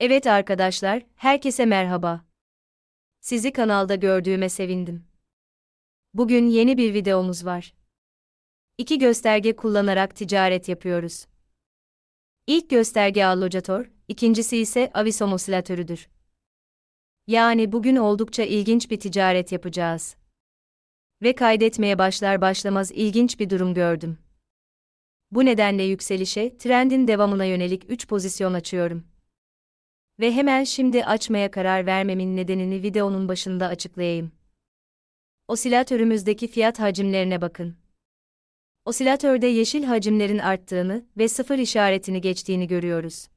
Evet arkadaşlar, herkese merhaba. Sizi kanalda gördüğüme sevindim. Bugün yeni bir videomuz var. İki gösterge kullanarak ticaret yapıyoruz. İlk gösterge allocator, ikincisi ise avisom osilatörüdür. Yani bugün oldukça ilginç bir ticaret yapacağız. Ve kaydetmeye başlar başlamaz ilginç bir durum gördüm. Bu nedenle yükselişe, trendin devamına yönelik 3 pozisyon açıyorum. Ve hemen şimdi açmaya karar vermemin nedenini videonun başında açıklayayım. Osilatörümüzdeki fiyat hacimlerine bakın. Osilatörde yeşil hacimlerin arttığını ve sıfır işaretini geçtiğini görüyoruz.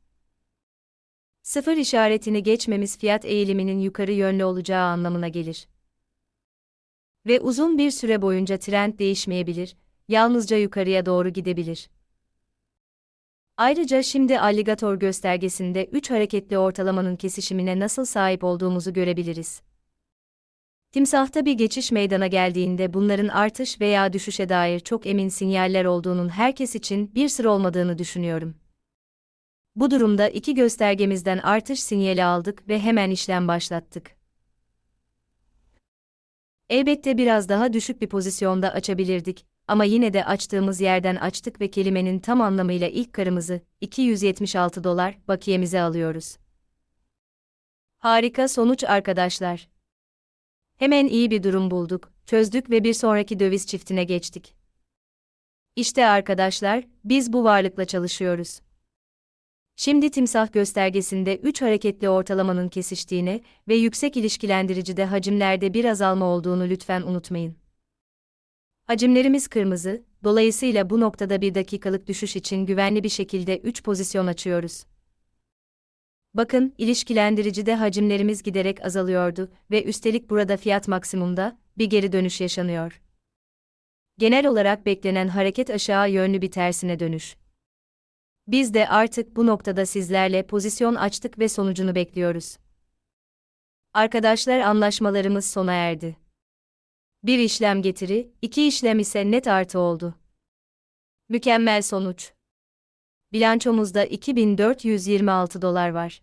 Sıfır işaretini geçmemiz fiyat eğiliminin yukarı yönlü olacağı anlamına gelir. Ve uzun bir süre boyunca trend değişmeyebilir, yalnızca yukarıya doğru gidebilir. Ayrıca şimdi alligator göstergesinde 3 hareketli ortalamanın kesişimine nasıl sahip olduğumuzu görebiliriz. Timsahta bir geçiş meydana geldiğinde bunların artış veya düşüşe dair çok emin sinyaller olduğunun herkes için bir sır olmadığını düşünüyorum. Bu durumda iki göstergemizden artış sinyali aldık ve hemen işlem başlattık. Elbette biraz daha düşük bir pozisyonda açabilirdik ama yine de açtığımız yerden açtık ve kelimenin tam anlamıyla ilk karımızı 276 dolar bakiyemize alıyoruz. Harika sonuç arkadaşlar. Hemen iyi bir durum bulduk, çözdük ve bir sonraki döviz çiftine geçtik. İşte arkadaşlar, biz bu varlıkla çalışıyoruz. Şimdi timsah göstergesinde 3 hareketli ortalamanın kesiştiğine ve yüksek ilişkilendiricide hacimlerde bir azalma olduğunu lütfen unutmayın. Hacimlerimiz kırmızı, dolayısıyla bu noktada bir dakikalık düşüş için güvenli bir şekilde 3 pozisyon açıyoruz. Bakın, ilişkilendiricide hacimlerimiz giderek azalıyordu ve üstelik burada fiyat maksimumda bir geri dönüş yaşanıyor. Genel olarak beklenen hareket aşağı yönlü bir tersine dönüş. Biz de artık bu noktada sizlerle pozisyon açtık ve sonucunu bekliyoruz. Arkadaşlar anlaşmalarımız sona erdi. Bir işlem getiri, iki işlem ise net artı oldu. Mükemmel sonuç. Bilançomuzda 2426 dolar var.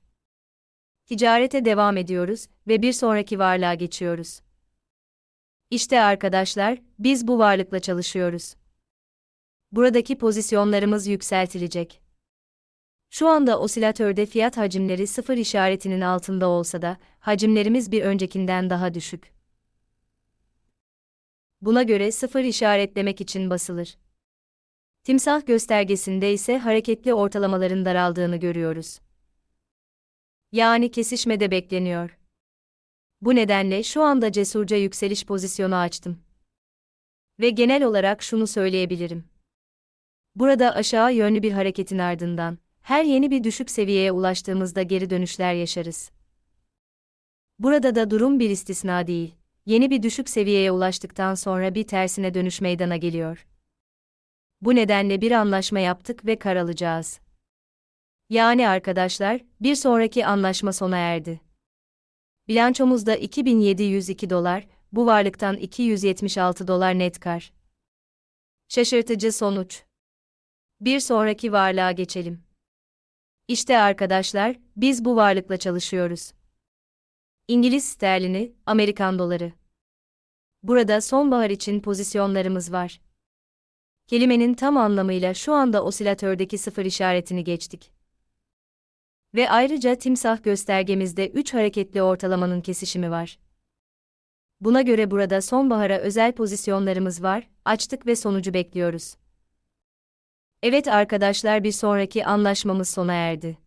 Ticarete devam ediyoruz ve bir sonraki varlığa geçiyoruz. İşte arkadaşlar, biz bu varlıkla çalışıyoruz. Buradaki pozisyonlarımız yükseltilecek. Şu anda osilatörde fiyat hacimleri sıfır işaretinin altında olsa da, hacimlerimiz bir öncekinden daha düşük. Buna göre sıfır işaretlemek için basılır. Timsah göstergesinde ise hareketli ortalamaların daraldığını görüyoruz. Yani kesişmede bekleniyor. Bu nedenle şu anda cesurca yükseliş pozisyonu açtım. Ve genel olarak şunu söyleyebilirim. Burada aşağı yönlü bir hareketin ardından, her yeni bir düşük seviyeye ulaştığımızda geri dönüşler yaşarız. Burada da durum bir istisna değil. Yeni bir düşük seviyeye ulaştıktan sonra bir tersine dönüş meydana geliyor. Bu nedenle bir anlaşma yaptık ve kar alacağız. Yani arkadaşlar, bir sonraki anlaşma sona erdi. Bilançomuzda 2702 dolar, bu varlıktan 276 dolar net kar. Şaşırtıcı sonuç. Bir sonraki varlığa geçelim. İşte arkadaşlar, biz bu varlıkla çalışıyoruz. İngiliz sterlini, Amerikan doları. Burada sonbahar için pozisyonlarımız var. Kelimenin tam anlamıyla şu anda osilatördeki sıfır işaretini geçtik. Ve ayrıca timsah göstergemizde 3 hareketli ortalamanın kesişimi var. Buna göre burada sonbahara özel pozisyonlarımız var, açtık ve sonucu bekliyoruz. Evet arkadaşlar bir sonraki anlaşmamız sona erdi.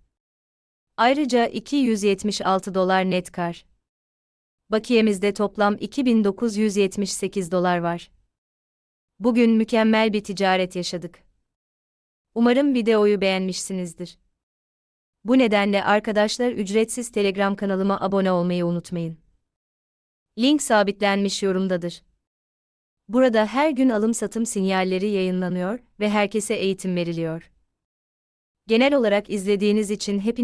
Ayrıca 276 dolar net kar. Bakiyemizde toplam 2978 dolar var. Bugün mükemmel bir ticaret yaşadık. Umarım videoyu beğenmişsinizdir. Bu nedenle arkadaşlar ücretsiz Telegram kanalıma abone olmayı unutmayın. Link sabitlenmiş yorumdadır. Burada her gün alım-satım sinyalleri yayınlanıyor ve herkese eğitim veriliyor. Genel olarak izlediğiniz için hepinize